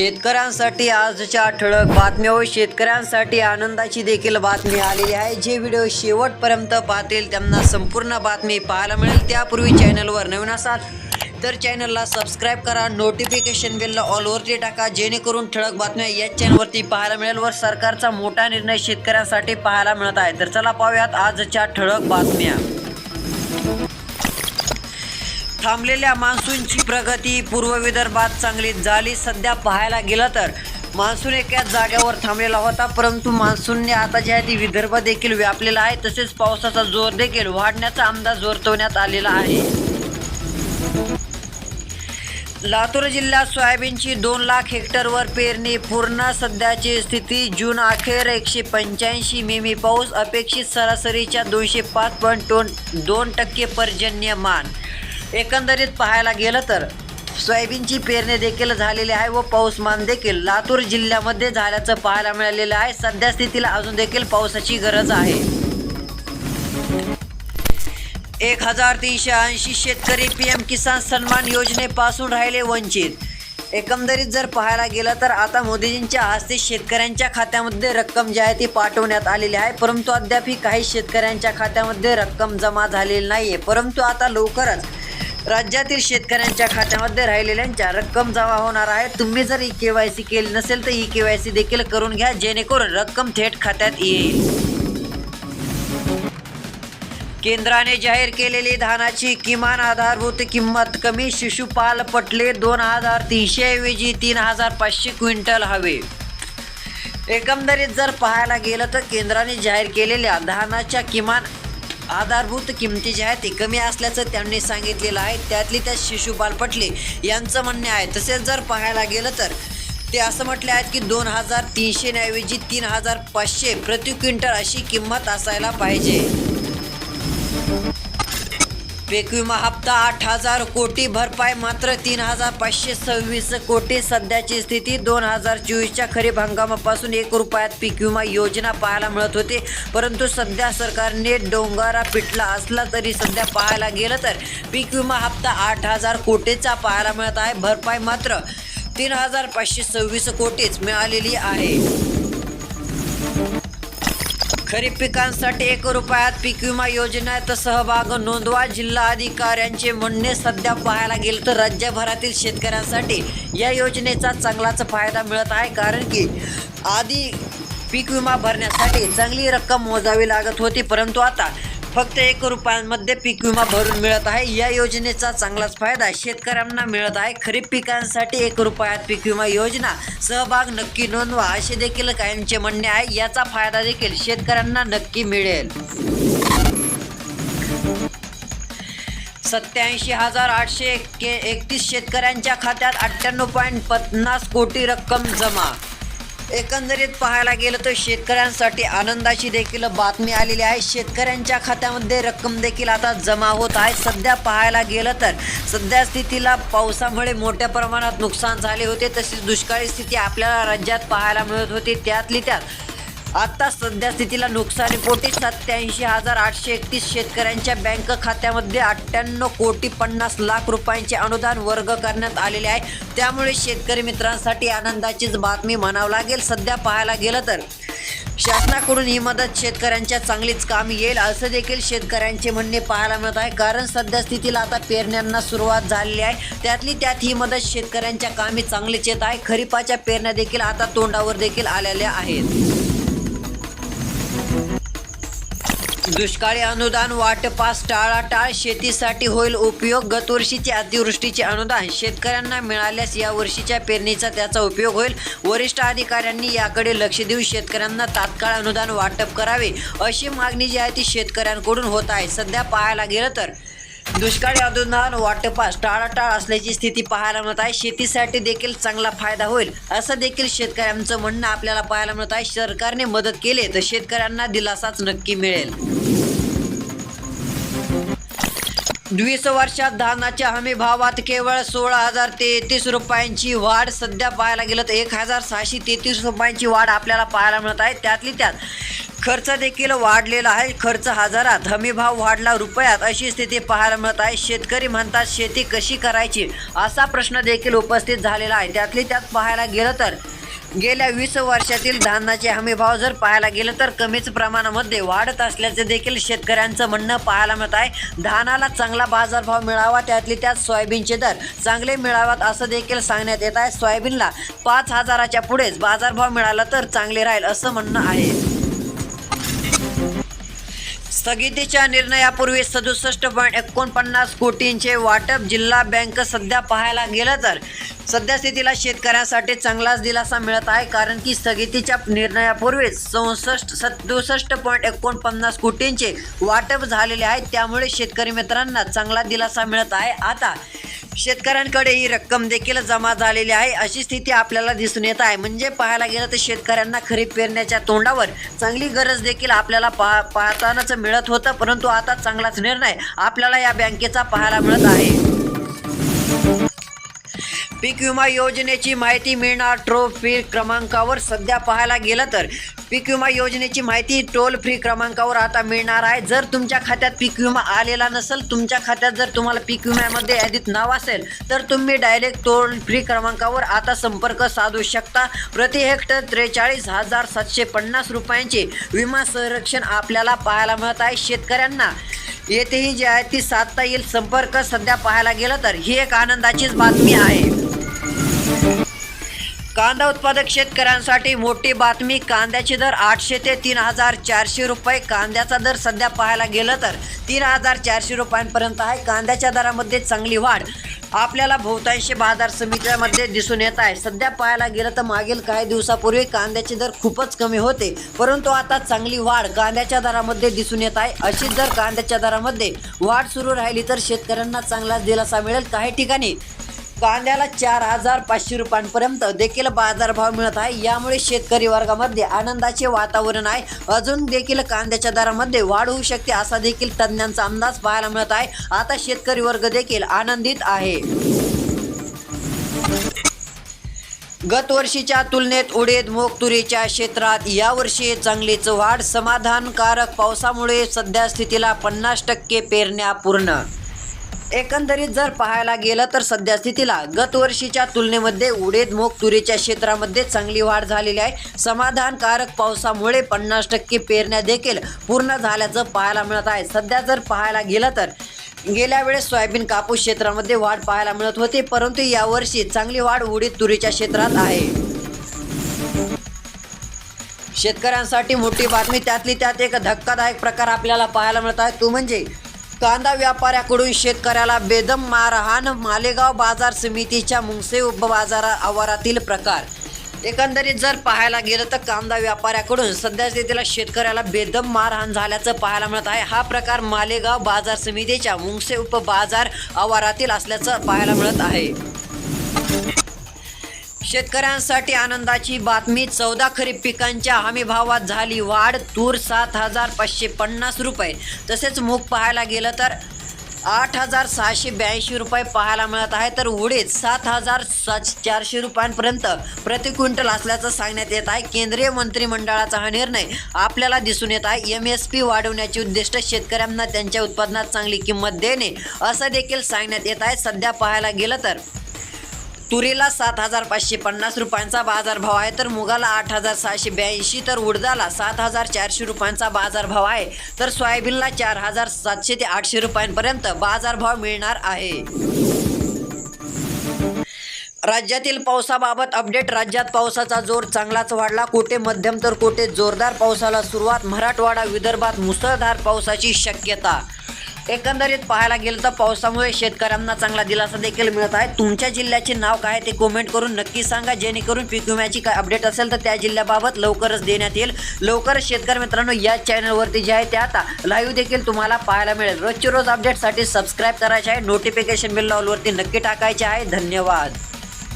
शेतकऱ्यांसाठी आजच्या ठळक बातम्या व शेतकऱ्यांसाठी आनंदाची देखील बातमी आलेली आहे. जे व्हिडिओ शेवटपर्यंत पाहतील त्यांना संपूर्ण बातमी पाहायला मिळेल. त्यापूर्वी चॅनलवर नवीन असाल तर चॅनलला सबस्क्राईब करा नोटिफिकेशन बेलला ऑलवरती टाका जेणेकरून ठळक बातम्या याच चॅनलवरती पाहायला मिळेल व सरकारचा मोठा निर्णय शेतकऱ्यांसाठी पाहायला मिळत आहे. तर चला पाहूयात आजच्या ठळक बातम्या. थांबलेल्या मान्सूनची प्रगती पूर्व विदर्भात चांगली झाली. सध्या पाहायला गेलं तर मान्सून एकाच जाग्यावर थांबलेला होता परंतु मान्सूनने आता जे आहे ती विदर्भ देखील व्यापलेला आहे. तसेच पावसाचा जोर देखील वाढण्याचा अंदाज वर्तवण्यात आलेला आहे. लातूर जिल्ह्यात सोयाबीनची दोन लाख हेक्टरवर पेरणी पूर्ण. सध्याची स्थिती जून अखेर एकशे पंच्याऐंशी मिमी पाऊस. अपेक्षित सरासरीच्या दोनशे पाच पॉईंट दोन दोन टक्के पर्जन्यमान. एकंदरीत पाहायला गेलं तर सोयाबीनची पेरणी देखील झालेली आहे व पाऊसमान देखील लातूर जिल्ह्यामध्ये झाल्याचं पाहायला मिळालेलं आहे. सध्या स्थितीला अजून देखील पावसाची गरज आहे. एक हजार तीनशे ऐंशी शेतकरी पी एम किसान सन्मान योजनेपासून राहिले वंचित. एकंदरीत जर पाहायला गेलं तर आता मोदीजींच्या हस्ते शेतकऱ्यांच्या खात्यामध्ये रक्कम जी आहे ती पाठवण्यात आलेली आहे. परंतु अद्यापही काही शेतकऱ्यांच्या खात्यामध्ये रक्कम जमा झालेली नाही आहे परंतु आता लवकरच राज्यातील शेतकऱ्यांच्या खात्यामध्ये राहिलेल्यांच्या रक्कम जमा होणार आहे. तुम्ही जर ई केवायसी केली नसेल तर ई केवायसी देखील करून घ्या जेणेकरून रक्कम थेट खात्यात येईल. केंद्राने जाहीर केलेली धानाची किमान आधारभूत किंमत कमी शिशुपाल पटले दोन हजार तीनशे ऐवजी तीन हजार पाचशे क्विंटल हवे. एकंदरीत जर पाहायला गेलं तर केंद्राने जाहीर केलेल्या धानाच्या किमान आधारभूत किमती ज्या आहेत ते कमी असल्याचं त्यांनी सांगितलेलं आहे. त्यातली त्या शिशुपाल पटले यांचं म्हणणे आहे. तसेच जर पाहायला गेलं तर ते असं म्हटले आहेत की दोन हजार तीनशेऐवजी तीन हजार पाचशे प्रति क्विंटल अशी किंमत असायला पाहिजे. पीक विमा हप्ता आठ हजार कोटी भरपाई मात्र तीन हजार पाचशे सव्वीस कोटी सध्याची स्थिती. दोन हजार चोवीसच्या खरीप हंगामापासून एक रुपयात पीक विमा योजना पाहायला मिळत होते. परंतु सध्या सरकारने डोंगरा पिटला असला तरी सध्या पाहायला गेलं तर पीक विमा हप्ता आठ हजार कोटीचा पाहायला मिळत आहे. भरपाई मात्र तीन हजार पाचशे सव्वीस कोटीच मिळालेली आहे. खरीप पिकांसाठी एक रुपयात पीक विमा योजनेत सहभाग नोंदवा. जिल्हा अधिकाऱ्यांचे म्हणणे सध्या पाहायला गेलं तर राज्यभरातील शेतकऱ्यांसाठी या योजनेचा चांगलाच फायदा मिळत आहे. कारण की आधी पीक विमा भरण्यासाठी चांगली रक्कम मोजावी लागत होती परंतु आता फक्त एक रुपयांमध्ये पीक विमा भरून मिळत आहे. या योजनेचा चांगलाच फायदा शेतकऱ्यांना मिळत आहे. खरीप पिकांसाठी एक रुपयात पीक विमा योजना सहभाग नक्की नोंदवा असे देखील काहींचे म्हणणे आहे. याचा फायदा देखील शेतकऱ्यांना नक्की मिळेल. सत्याऐंशी हजार आठशे एकतीस शेतकऱ्यांच्या खात्यात अठ्ठ्याण्णव पॉईंट पन्नास कोटी रक्कम जमा एकंदरीत पाहायला गेलं तर शेतकऱ्यांसाठी आनंदाची देखील बातमी आलेली आहे. शेतकऱ्यांच्या खात्यामध्ये रक्कम देखील आता जमा होत आहे. सध्या पाहायला गेलं तर सध्या स्थितीला पावसामुळे मोठ्या प्रमाणात नुकसान झाले होते. तसेच दुष्काळी स्थिती आपल्याला राज्यात पाहायला मिळत होती. त्यातली त्यात आता सध्या स्थितीला नुकसानीपोटी सत्याऐंशी हजार आठशे एकतीस शेतकऱ्यांच्या बँक खात्यामध्ये अठ्ठ्याण्णव कोटी पन्नास लाख रुपयांचे अनुदान वर्ग करण्यात आलेले आहे. त्यामुळे शेतकरी मित्रांसाठी आनंदाचीच बातमी म्हणावं लागेल. सध्या पाहायला गेलं तर शासनाकडून ही मदत शेतकऱ्यांच्या चांगलीच काम येईल असं देखील शेतकऱ्यांचे म्हणणे पाहायला मिळत आहे. कारण सध्या स्थितीला आता पेरण्यांना सुरुवात झालेली आहे. त्यातली त्यात ही मदत शेतकऱ्यांच्या कामी चांगलीच येत आहे. खरीपाच्या पेरण्या देखील आता तोंडावर देखील आलेल्या आहेत. दुष्काळी अनुदान वाटपास टाळाटाळ शेतीसाठी होईल उपयोग. गतवर्षीचे अतिवृष्टीचे अनुदान शेतकऱ्यांना मिळाल्यास या वर्षीच्या पेरणीचा त्याचा उपयोग होईल. वरिष्ठ अधिकाऱ्यांनी याकडे लक्ष देऊन शेतकऱ्यांना तात्काळ अनुदान वाटप करावे अशी मागणी जी आहे ती शेतकऱ्यांकडून होत आहे. सध्या पाहायला गेलं तर दुष्काळी अनुदान वाटपास टाळाटाळ असल्याची स्थिती पाहायला मिळत आहे. शेतीसाठी देखील चांगला फायदा होईल असं देखील शेतकऱ्यांचं म्हणणं आपल्याला पाहायला मिळत आहे. सरकारने मदत केली तर शेतकऱ्यांना दिलासाच नक्की मिळेल. वीस वर्षात धानाच्या हमी भावात केवळ सोळा हजार तेहतीस रुपयांची वाढ सध्या पाहायला गेलं तर एक हजार सहाशे तेहतीस रुपयांची वाढ आपल्याला पाहायला मिळत आहे. त्यातली त्यात खर्च देखील वाढलेला आहे. खर्च हजारात हमी भाव वाढला रुपयात अशी स्थिती पाहायला मिळत आहे. शेतकरी म्हणतात शेती कशी करायची? असा प्रश्न देखील उपस्थित झालेला आहे. त्यातली त्यात पाहायला गेलं तर गेल्या वीस वर्षातील धानाचे हमी भाव जर पाहायला गेलं तर कमीच प्रमाणामध्ये वाढत असल्याचे देखील शेतकऱ्यांचं म्हणणं पाहायला मिळत आहे. धानाला चांगला बाजारभाव मिळावा त्यातली त्यात सोयाबीनचे दर चांगले मिळावात असं देखील सांगण्यात येत आहे. सोयाबीनला पाच हजाराच्या पुढेच बाजारभाव मिळाला तर चांगले राहील असं म्हणणं आहे. स्थगितीच्या निर्णयापूर्वी सदुसष्ट पॉईंट एकोणपन्नास कोटींचे वाटप जिल्हा बँक सध्या पाहायला गेलं तर सध्या स्थितीला शेतकऱ्यांसाठी चांगलाच दिलासा मिळत आहे कारण की स्थगितीच्या निर्णयापूर्वीच चौसष्ट सदुसष्ट पॉईंट एकोणपन्नास कोटींचे वाटप झालेले आहे. त्यामुळे शेतकरी मित्रांना चांगला दिलासा मिळत आहे. आता शेतकऱ्यांकडे ही रक्कम देखील जमा झालेली आहे. अशी स्थिती आपल्याला दिसून येत आहे. म्हणजे पाहायला गेलं तर शेतकऱ्यांना खरीप पेरण्याच्या तोंडावर चांगली गरज देखील आपल्याला पाह पाहतानाच मिळत होतं. परंतु आता चांगलाच निर्णय आपल्याला या बँकेचा पाहायला मिळत आहे. पीक विमा योजनेची माहिती मिळणार टोल फ्री क्रमांकावर. सध्या पाहायला गेलं तर पीक विमा योजनेची माहिती टोल फ्री क्रमांकावर आता मिळणार आहे. जर तुमच्या खात्यात पीक विमा आलेला नसेल तुमच्या खात्यात जर तुम्हाला पीक विम्यामध्ये यादीत नाव असेल तर तुम्ही डायरेक्ट टोल फ्री क्रमांकावर आता संपर्क साधू शकता. प्रति हेक्टर त्रेचाळीस हजार सातशे पन्नास रुपयांचे विमा संरक्षण आपल्याला पाहायला मिळत आहे. शेतकऱ्यांना येथेही जी आहे ती साधता येईल. संपर्क सध्या पाहायला गेलं तर ही एक आनंदाचीच बातमी आहे. कांदा उत्पादक शेतकऱ्यांसाठी मोठी बातमी. कांद्याचे दर आठशे ते तीन हजार चारशे रुपये. कांद्याचा दर सध्या पाहायला गेलं तर तीन हजार चारशे रुपयांपर्यंत आहे. कांद्याच्या दरामध्ये चांगली वाढ आपल्याला बहुतांशी बाजार समित्यामध्ये दिसून येत आहे. सध्या पाहायला गेलं तर मागील काही दिवसापूर्वी कांद्याचे दर खूपच कमी होते. परंतु आता चांगली वाढ कांद्याच्या दरामध्ये दिसून येत आहे. अशीच जर कांद्याच्या दरामध्ये वाढ सुरू राहिली तर शेतकऱ्यांना चांगलाच दिलासा मिळेल. काही ठिकाणी कांद्याला चार हजार पाचशे रुपयांपर्यंत देखील बाजारभाव मिळत आहे. यामुळे शेतकरी वर्गामध्ये आनंदाचे वातावरण आहे. अजून देखील कांद्याच्या दरामध्ये वाढ होऊ शकते असा देखील तज्ज्ञांचा अंदाज पाहायला मिळत आहे. आता शेतकरी वर्ग देखील आनंदित आहे. गत वर्षीच्या तुलनेत उडीद मूग तुरीच्या क्षेत्रात यावर्षी चांगलीच वाढ. समाधानकारक पावसामुळे सध्या स्थितीला पन्नास टक्के पेरण्या पूर्ण एकंदरीत जर पाहायला गेलं तर सध्या स्थितीला गत वर्षीच्या तुलनेमध्ये उडीद मोग तुरीच्या क्षेत्रामध्ये चांगली वाढ झालेली आहे. समाधानकारक पावसामुळे पन्नास टक्के पेरण्या देखील पूर्ण झाल्याचं पाहायला मिळत आहे. सध्या जर पाहायला गेलं तर गेल्या वेळेस सोयाबीन कापूस क्षेत्रामध्ये वाढ पाहायला मिळत होती परंतु यावर्षी चांगली वाढ उडीद तुरीच्या क्षेत्रात आहे. शेतकऱ्यांसाठी मोठी बातमी त्यातली त्यात एक धक्कादायक प्रकार आपल्याला पाहायला मिळत आहे. तो म्हणजे कांदा व्यापाऱ्याकडून शेतकऱ्याला बेदम मारहाण मालेगाव बाजार समितीच्या मुंगसे उपबाजार आवारातील प्रकार. एकंदरीत जर पाहायला गेलं तर कांदा व्यापाऱ्याकडून सध्या स्थितीला शेतकऱ्याला बेदम मारहाण झाल्याचं पाहायला मिळत आहे. हा प्रकार मालेगाव बाजार समितीच्या मुंगसे उपबाजार आवारातील असल्याचं पाहायला मिळत आहे. शेतकऱ्यांसाठी आनंदाची बातमी चौदा खरीप पिकांच्या हमी भावात झाली वाढ तूर सात हजार पाचशे पन्नास रुपये. तसेच मूग पाहायला गेलं तर आठ हजार सहाशे ब्याऐंशी रुपये पाहायला मिळत आहे. तर उडीद सात हजार सात चारशे रुपयांपर्यंत प्रति क्विंटल असल्याचं सांगण्यात येत आहे. केंद्रीय मंत्रिमंडळाचा हा निर्णय आपल्याला दिसून येत आहे. एम एस पी वाढवण्याचे उद्दिष्ट शेतकऱ्यांना त्यांच्या उत्पादनात चांगली किंमत देणे असं देखील सांगण्यात येत आहे. सध्या पाहायला गेलं तर तुरीला सात हजार पाचशे पन्नास रुपयांचा बाजारभाव आहे तर मुगाला आठ हजार सहाशे ब्याऐंशी तर उडदाला सात हजार चारशे रुपयांचा बाजारभाव आहे तर सोयाबीनला चार हजार सातशे ते आठशे रुपयांपर्यंत बाजारभाव मिळणार आहे. राज्यातील पावसाबाबत अपडेट राज्यात पावसाचा जोर चांगलाच वाढला कोठे मध्यम तर कोठे जोरदार पावसाला सुरुवात मराठवाडा विदर्भात मुसळधार पावसाची शक्यता एकंदरीत पाहायला गेलं तर पावसामुळे शेतकऱ्यांना चांगला दिलासा देखील मिळत आहे. तुमच्या जिल्ह्याचे नाव काय आहे ते कमेंट करून नक्की सांगा. जेणेकरून पीक विम्याची काय अपडेट असेल तर त्या जिल्ह्याबाबत लवकरच देण्यात येईल. लवकरच शेतकरी मित्रांनो या चॅनलवरती जे आहे ते आता लाईव्ह देखील तुम्हाला पाहायला मिळेल. रोजचे रोज अपडेटसाठी सबस्क्राईब करायचे आहे. नोटिफिकेशन बिल ऑलवरती नक्की टाकायचे आहे. धन्यवाद.